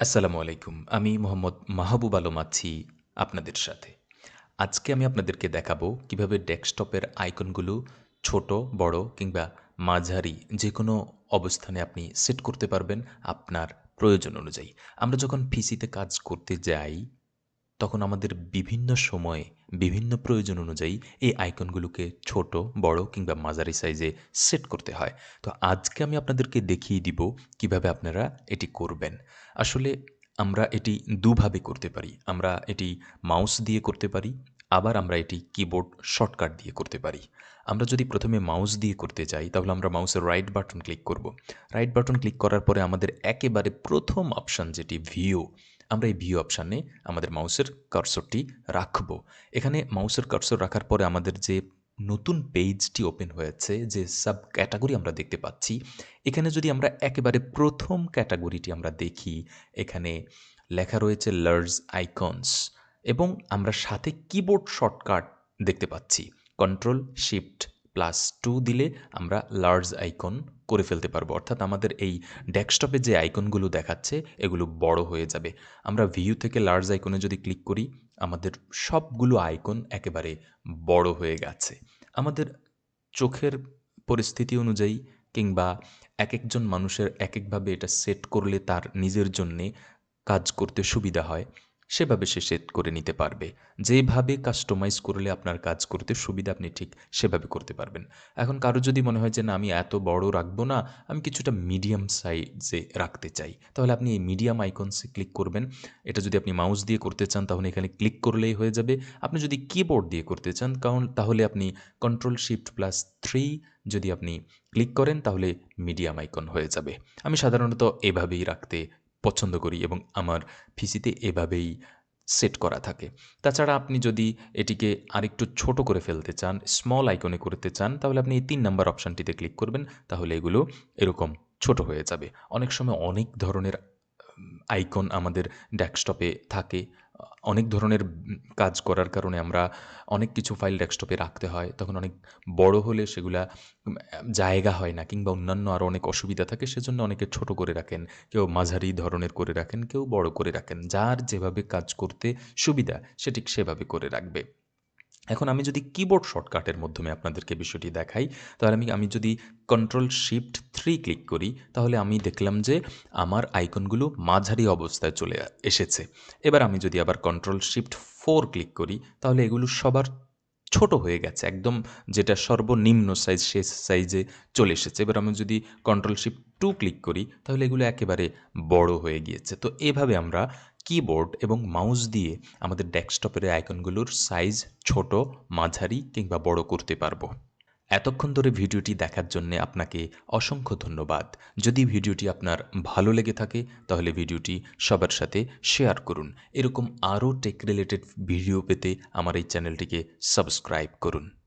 আসসালামু আলাইকুম। আমি মোহাম্মদ মাহবুব আলম আছি আপনাদের সাথে। আজকে আমি আপনাদেরকে দেখাবো কীভাবে ডেস্কটপের আইকনগুলো ছোট, বড় কিংবা মাঝারি যে কোনো অবস্থানে আপনি সেট করতে পারবেন আপনার প্রয়োজন অনুযায়ী। আমরা যখন ফিসিতে কাজ করতে যাই তখন আমাদের বিভিন্ন সময়ে, বিভিন্ন প্রয়োজন অনুযায়ী এই আইকনগুলোকে ছোট, বড় কিংবা মাঝারি সাইজে সেট করতে হয়। তো আজকে আমি আপনাদেরকে দেখিয়ে দিব কীভাবে আপনারা এটি করবেন। আসলে আমরা এটি দুভাবে করতে পারি। আমরা এটি মাউস দিয়ে করতে পারি, আবার আমরা এটি কিবোর্ড শর্টকাট দিয়ে করতে পারি। আমরা যদি প্রথমে মাউস দিয়ে করতে যাই, তাহলে আমরা মাউসের রাইট বাটন ক্লিক করব। রাইট বাটন ক্লিক করার পরে আমাদের একেবারে প্রথম অপশান যেটি ভিউ আমরা এই ভিউ অপশানে আমাদের মাউসের কার্সরটি রাখব। এখানে মাউসের কার্সর রাখার পরে আমাদের যে নতুন পেজটি ওপেন হয়েছে, যে সাব ক্যাটাগরি আমরা দেখতে পাচ্ছি, এখানে যদি আমরা একেবারে প্রথম ক্যাটাগরিটি আমরা দেখি, এখানে লেখা রয়েছে লার্জ আইকনস এবং আমরা সাথে কিবোর্ড শর্টকাট দেখতে পাচ্ছি। কন্ট্রোল শিফট প্লাস টু দিলে আমরা লার্জ আইকন করে ফেলতে পারব। অর্থাৎ আমাদের এই ডেস্কটপে যে আইকনগুলো দেখাচ্ছে, এগুলো বড় হয়ে যাবে। আমরা ভিউ থেকে লার্জ আইকনে যদি ক্লিক করি, আমাদের সবগুলো আইকন একেবারে বড় হয়ে গেছে। আমাদের চোখের পরিস্থিতি অনুযায়ী কিংবা এক একজন মানুষের এক একভাবে এটা সেট করলে তার নিজের জন্যে কাজ করতে সুবিধা হয়। সেভাবে সে সেট করে নিতে পারবে। যেভাবে কাস্টমাইজ করলে আপনার কাজ করতে সুবিধা, আপনি ঠিক সেভাবে করতে পারবেন। এখন কারও যদি মনে হয় যে, না, আমি এত বড় রাখব না, আমি কিছুটা মিডিয়াম সাইজে রাখতে চাই। তাহলে আপনি এই মিডিয়াম আইকনসে ক্লিক করবেন। এটা যদি আপনি মাউস দিয়ে করতে চান, তাহলে এখানে ক্লিক করলেই হয়ে যাবে। আপনি যদি কিবোর্ড দিয়ে করতে চান, কারণ তাহলে আপনি কন্ট্রোল শিফট প্লাস থ্রি যদি আপনি ক্লিক করেন, তাহলে মিডিয়াম আইকন হয়ে যাবে। আমি সাধারণত এভাবেই রাখতে পছন্দ করি এবং আমার পিসিতে এভাবেই সেট করা থাকে। তাছাড়া আপনি যদি এটিকে আরেকটু ছোট করে ফেলতে চান স্মল আইকনে করতে চান, তাহলে আপনি এই তিন নাম্বার অপশানটিতে ক্লিক করবেন, তাহলে এগুলো এরকম ছোট হয়ে যাবে। অনেক সময় অনেক ধরনের আইকন আমাদের ডেস্কটপে থাকে। অনেক ধরনের কাজ করার কারণে আমরা অনেক কিছু ফাইল ডেস্কটপে রাখতে হয়, তখন অনেক বড় হলে সেগুলা জায়গা হয় না কিংবা অন্যান্য আরও অনেক অসুবিধা থাকে, সেজন্য অনেকে ছোট করে রাখেন, কেউ মাঝারি ধরনের করে রাখেন, কেউ বড় করে রাখেন, যার যেভাবে কাজ করতে সুবিধা, সে ঠিক সেভাবে করে রাখবে। এখন আমি যদি কিবোর্ড শর্টকাটের মাধ্যমে আপনাদেরকে বিষয়টি দেখাই, তাহলে আমি আমি যদি কন্ট্রোল শিফট থ্রি ক্লিক করি, তাহলে আমি দেখলাম যে আমার আইকনগুলো মাঝারি অবস্থায় চলে এসেছে। এবার আমি যদি আবার কন্ট্রোল শিফট ফোর ক্লিক করি, তাহলে এগুলো সবার ছোট হয়ে গেছে, একদম যেটা সর্বনিম্ন সাইজ সে সাইজে চলে এসেছে। এবার আমি যদি কন্ট্রোল শিফট টু ক্লিক করি, তাহলে এগুলো একেবারে বড় হয়ে গিয়েছে। তো এভাবে আমরা কিবোর্ড এবং মাউস দিয়ে আমাদের ডেস্কটপের আইকনগুলোর সাইজ ছোট, মাঝারি কিংবা বড় করতে পারব। এতক্ষণ ধরে ভিডিওটি দেখার জন্য আপনাকে অসংখ্য ধন্যবাদ। যদি ভিডিওটি আপনার ভালো লেগে থাকে, তাহলে ভিডিওটি সবার সাথে শেয়ার করুন। এরকম আরও টেক রিলেটেড ভিডিও পেতে আমার এই চ্যানেলটিকে সাবস্ক্রাইব করুন।